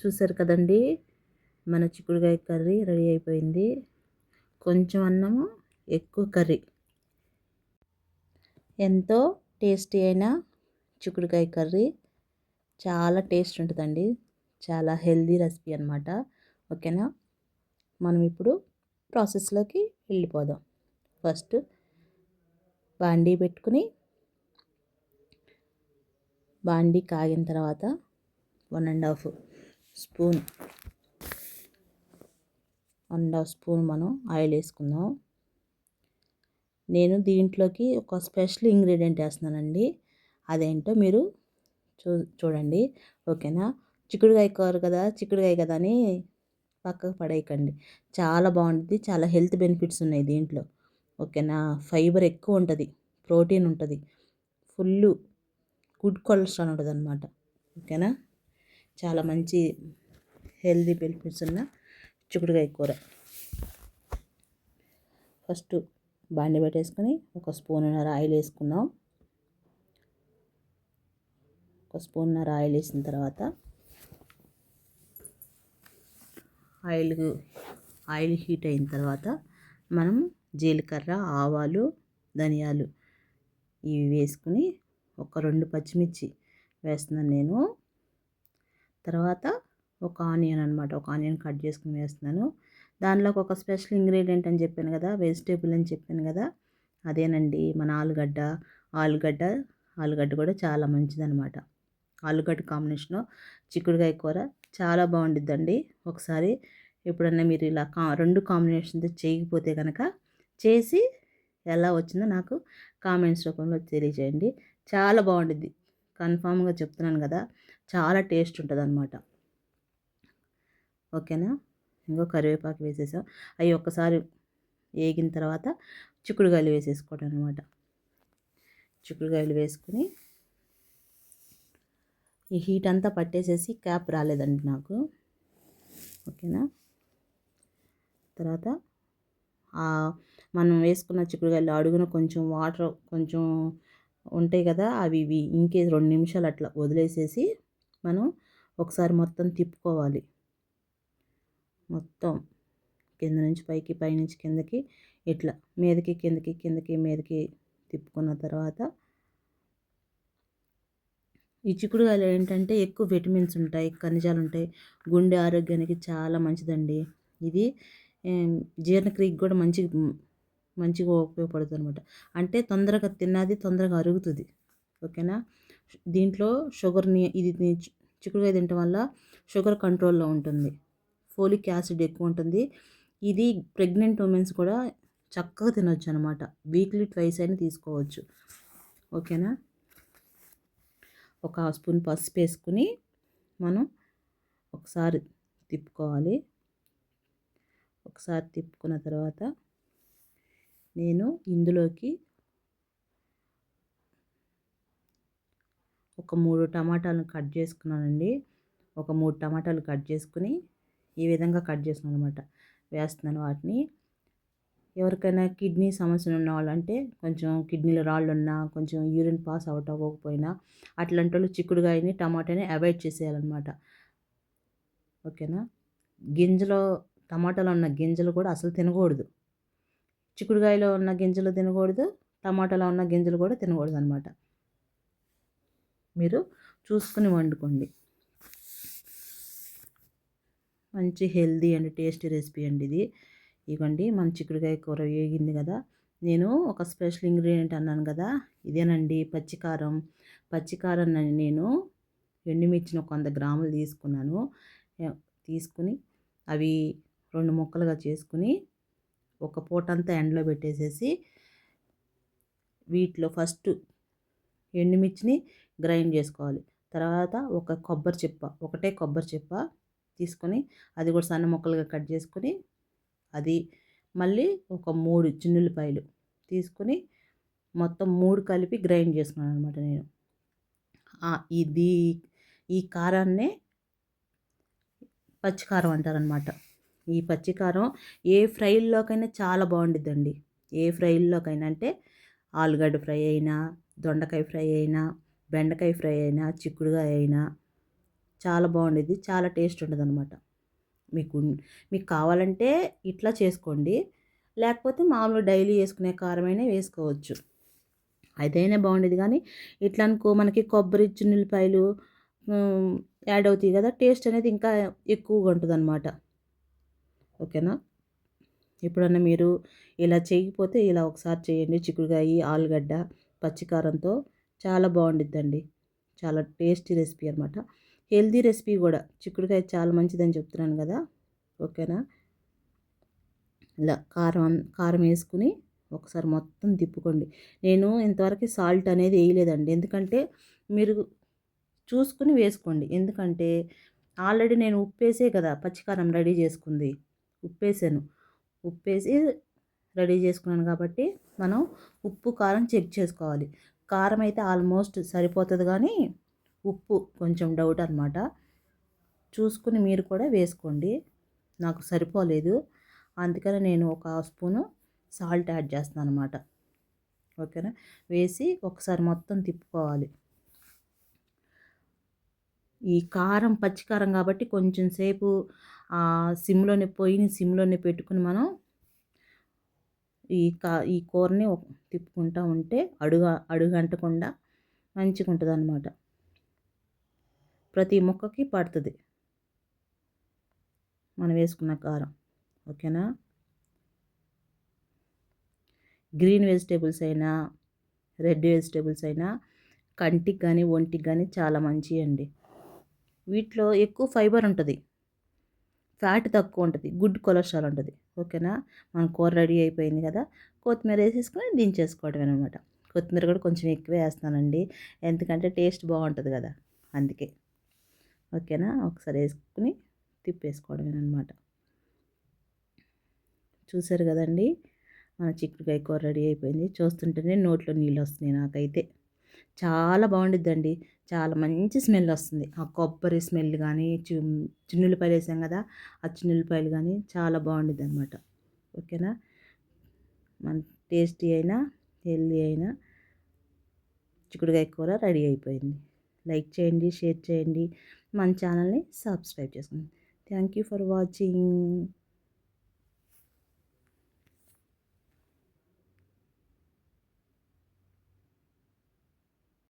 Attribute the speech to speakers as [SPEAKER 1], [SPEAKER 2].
[SPEAKER 1] చూసారు కదండి? మన చిక్కుడుకాయ కర్రీ రెడీ అయిపోయింది. కొంచెం అన్నము ఎక్కువ కర్రీ. ఎంతో టేస్టీ అయిన చిక్కుడుకాయ కర్రీ. చాలా టేస్ట్ ఉంటుందండి. చాలా హెల్దీ రెసిపీ అనమాట ఓకేనా? మనం ఇప్పుడు ప్రాసెస్లోకి వెళ్ళిపోదాం. ఫస్ట్ బాండీ పెట్టుకుని బాండీ కాగిన తర్వాత one and half spoon. And half spoon మనం ఆయిల్ వేసుకుందాం. నేను దీంట్లోకి ఒక స్పెషల్ ఇంగ్రీడియంట్ వేస్తున్నానండి. అదేంటో మీరు చూ చూడండి. ఓకేనా? చిక్కుడుకాయ కూర కదా చిక్కుడుకాయ కదా అని పక్కకు పడేయకండి. చాలా బాగుంటుంది చాలా హెల్త్ బెనిఫిట్స్ ఉన్నాయి దీంట్లో. ఓకేనా? ఫైబర్ ఎక్కువ ఉంటుంది ప్రోటీన్ ఉంటుంది. ఫుల్ గుడ్ కొలెస్ట్రాల్ ఉంటుంది అనమాట ఓకేనా? చాలా మంచి హెల్దీ బెనిఫిట్స్ ఉన్న చిక్కుడుకాయ కూర. ఫస్ట్ బాండి పెట్టేసుకొని ఒక స్పూన్నర ఆయిల్ వేసుకుందాం. ఒక స్పూన్నర ఆయిల్ వేసిన తర్వాత ఆయిల్ ఆయిల్ హీట్ అయిన తర్వాత మనం జీలకర్ర ఆవాలు ధనియాలు ఇవి వేసుకుని ఒక రెండు పచ్చిమిర్చి వేస్తున్నాను నేను. తర్వాత ఒక ఆనియన్ అనమాట ఒక ఆనియన్ కట్ చేసుకుని వేస్తున్నాను. దానిలోకి ఒక స్పెషల్ ఇంగ్రీడియంట్ అని చెప్పాను కదా వెజిటేబుల్ అని చెప్పాను కదా అదేనండి మన ఆలుగడ్డ. ఆలుగడ్డ ఆలుగడ్డ కూడా చాలా మంచిదనమాట ఆలుగడ్డ కాంబినేషన్లో చిక్కుడుకాయ కూర చాలా బాగుండిద్దండి. ఒకసారి ఎప్పుడన్నా మీరు ఇలా కా రెండు కాంబినేషన్తో చేయకపోతే కనుక చేసి ఎలా వచ్చిందో నాకు కామెంట్స్ రూపంలో తెలియజేయండి. చాలా బాగుండిద్ది. కన్ఫామ్గా చెప్తున్నాను కదా. చాలా టేస్ట్ ఉంటుంది అనమాట ఓకేనా? ఇంకో కరివేపాకు వేసేసాం. అవి ఒక్కసారి వేగిన తర్వాత చిక్కుడుకాయలు వేసేసుకోవడం అనమాట చిక్కుడుకాయలు వేసుకుని ఈ హీట్ అంతా పట్టేసేసి క్యాప్ రాలేదండి నాకు. ఓకేనా? తర్వాత మనం వేసుకున్న చిక్కుడుగాయలు అడుగున కొంచెం వాటర్ కొంచెం ఉంటాయి కదా అవి ఇవి ఇంకే రెండు నిమిషాలు అట్లా వదిలేసేసి మనం ఒకసారి మొత్తం తిప్పుకోవాలి. మొత్తం కింద నుంచి పైకి పైనుంచి కిందకి ఇట్లా. మీదకి కిందకి కిందకి మీదకి తిప్పుకున్న తర్వాత ఈ చిక్కుడుకాయలు ఏంటంటే ఎక్కువ విటమిన్స్ ఉంటాయి ఖనిజాలు ఉంటాయి. గుండె ఆరోగ్యానికి చాలా మంచిదండి. ఇది జీర్ణక్రియకి కూడా మంచి మంచిగా ఉపయోగపడుతుంది అనమాట అంటే తొందరగా తిన్నది తొందరగా అరుగుతుంది. ఓకేనా? దీంట్లో షుగర్ని ఇది చిక్కుడుకాయ తినటం వల్ల షుగర్ కంట్రోల్లో ఉంటుంది. ఫోలిక్ యాసిడ్ ఎక్కువ ఉంటుంది. ఇది ప్రెగ్నెంట్ ఉమెన్స్ కూడా చక్కగా తినొచ్చు అనమాట వీక్లీ ట్వైస్ అయినా తీసుకోవచ్చు. ఓకేనా? ఒక స్పూన్ పసుపు వేసుకుని మనం ఒకసారి తిప్పుకోవాలి. ఒకసారి తిప్పుకున్న తర్వాత నేను ఇందులోకి ఒక మూడు టమాటాలను కట్ చేసుకున్నానండి. ఒక మూడు టమాటాలు కట్ చేసుకుని ఈ విధంగా కట్ చేస్తున్నాను అనమాట వేస్తున్నాను వాటిని. ఎవరికైనా కిడ్నీ సమస్యలు ఉన్న వాళ్ళంటే కొంచెం కిడ్నీలో రాళ్ళు ఉన్నా కొంచెం యూరిన్ పాస్ అవుట్ అవ్వకపోయినా అట్లాంటి వాళ్ళు చిక్కుడుగాయని టమాటాని అవాయిడ్ చేసేయాలన్నమాట. ఓకేనా? గింజలో టమాటాలో ఉన్న గింజలు కూడా అసలు తినకూడదు. చిక్కుడుకాయలో ఉన్న గింజలు తినకూడదు టమాటాలో ఉన్న గింజలు కూడా తినకూడదు అనమాట మీరు చూసుకుని వండుకోండి. మంచి హెల్దీ అండ్ టేస్టీ రెసిపీ అండి ఇది. ఇవ్వండి మన చిక్కుడుకాయ కూర వేగింది కదా. నేను ఒక స్పెషల్ ఇంగ్రీడియంట్ అన్నాను కదా ఇదేనండి పచ్చికారం. పచ్చికారం నేను ఎండుమిర్చిని ఒక వంద గ్రాములు తీసుకున్నాను. తీసుకుని అవి రెండు ముక్కలుగా చేసుకుని ఒక పూటంతా ఎండలో పెట్టేసేసి వీటిలో ఫస్ట్ ఎండుమిర్చిని గ్రైండ్ చేసుకోవాలి. తర్వాత ఒక కొబ్బరి చెప్ప ఒకటే కొబ్బరి చెప్ప తీసుకొని అది కూడా సన్న ముక్కలుగా కట్ చేసుకొని అది మళ్ళీ ఒక మూడు చిన్నులపాయలు తీసుకొని మొత్తం మూడు కలిపి గ్రైండ్ చేసుకున్నాను అనమాట నేను. ఇది ఈ కారాన్నే పచ్చికారం అంటారనమాట ఈ పచ్చికారం ఏ ఫ్రైల్లోకైనా చాలా బాగుండిద్దండి. ఏ ఫ్రైల్లోకైనా అంటే ఆలుగడ్డ ఫ్రై అయినా దొండకాయ ఫ్రై అయినా బెండకాయ ఫ్రై అయినా చిక్కుడుకాయ అయినా చాలా బాగుండేది. చాలా టేస్ట్ ఉంటుంది అనమాట మీకు మీకు కావాలంటే ఇట్లా చేసుకోండి. లేకపోతే మామూలు డైలీ వేసుకునే కారమైనా వేసుకోవచ్చు. అదైనా బాగుండేది కానీ ఇట్లా అనుకో మనకి కొబ్బరి చిన్నులపాయలు యాడ్ అవుతాయి కదా టేస్ట్ అనేది ఇంకా ఎక్కువగా ఉంటుంది అనమాట ఓకేనా? ఎప్పుడన్నా మీరు ఇలా చేయకపోతే ఇలా ఒకసారి చేయండి. చిక్కుడుకాయ ఆలుగడ్డ పచ్చికారంతో చాలా బాగుండిద్దండి. చాలా టేస్టీ రెసిపీ అనమాట హెల్దీ రెసిపీ కూడా. చిక్కుడుకాయ చాలా మంచిదని చెప్తున్నాను కదా. ఓకేనా? ఇలా కారం కారం వేసుకుని ఒకసారి మొత్తం తిప్పుకోండి. నేను ఇంతవరకు సాల్ట్ అనేది వేయలేదండి. ఎందుకంటే మీరు చూసుకుని వేసుకోండి. ఎందుకంటే ఆల్రెడీ నేను ఉప్పేసే కదా పచ్చికారం రెడీ చేసుకుంది. ఉప్పేసాను. ఉప్పేసి రెడీ చేసుకున్నాను కాబట్టి మనం ఉప్పు కారం చెక్ చేసుకోవాలి. కారం అయితే ఆల్మోస్ట్ సరిపోతుంది కానీ ఉప్పు కొంచెం డౌట్ అనమాట చూసుకుని మీరు కూడా వేసుకోండి. నాకు సరిపోలేదు. అందుకని నేను ఒక స్పూను సాల్ట్ యాడ్ చేస్తాను అనమాట ఓకేనా? వేసి ఒకసారి మొత్తం తిప్పుకోవాలి. ఈ కారం పచ్చికారం కాబట్టి కొంచెం సేపు సిమ్లోనే పొయ్యిని సిమ్లోనే పెట్టుకుని మనం ఈ కా ఈ కూరని తిప్పుకుంటూ ఉంటే అడుగ అడుగంటకుండా మంచిగా ఉంటుంది అనమాట ప్రతి ముక్కకి పడుతుంది. మనం వేసుకున్న కారం. ఓకేనా? గ్రీన్ వెజిటేబుల్స్ అయినా రెడ్ వెజిటేబుల్స్ అయినా కంటికి కానీ ఒంటికి కానీ చాలా మంచివి అండి వీటిలో ఎక్కువ ఫైబర్ ఉంటుంది. ఫ్యాట్ తక్కువ ఉంటుంది. గుడ్ కొలెస్ట్రాల్ ఉంటుంది. ఓకేనా? మన కూర రెడీ అయిపోయింది కదా? కొత్తిమీర వేసేసుకొని దించేసుకోవడమే అనమాట కొత్తిమీర కూడా కొంచెం ఎక్కువ వేస్తానండి ఎందుకంటే టేస్ట్ బాగుంటుంది కదా? అందుకే. ఓకేనా? ఒకసారి వేసుకుని తిప్పేసుకోవడమే అనమాట చూసారు కదండి? మన చిక్కుడుకాయ కూర రెడీ అయిపోయింది. చూస్తుంటేనే నోట్లో నీళ్ళు వస్తున్నాయి నాకైతే. చాలా బాగుండిద్దండి. చాలా మంచి స్మెల్ వస్తుంది. ఆ కొబ్బరి స్మెల్ కానీ చి చిన్నులపాయలు వేసాం కదా ఆ చిన్నులపాయలు కానీ చాలా బాగుండిద్ది అనమాట ఓకేనా? మన టేస్టీ అయినా హెల్దీ అయినా చిక్కుడుకాయ కూర రెడీ అయిపోయింది. లైక్ చేయండి షేర్ చేయండి. మన ఛానల్ని సబ్స్క్రైబ్ చేసుకోండి. Thank you for watching.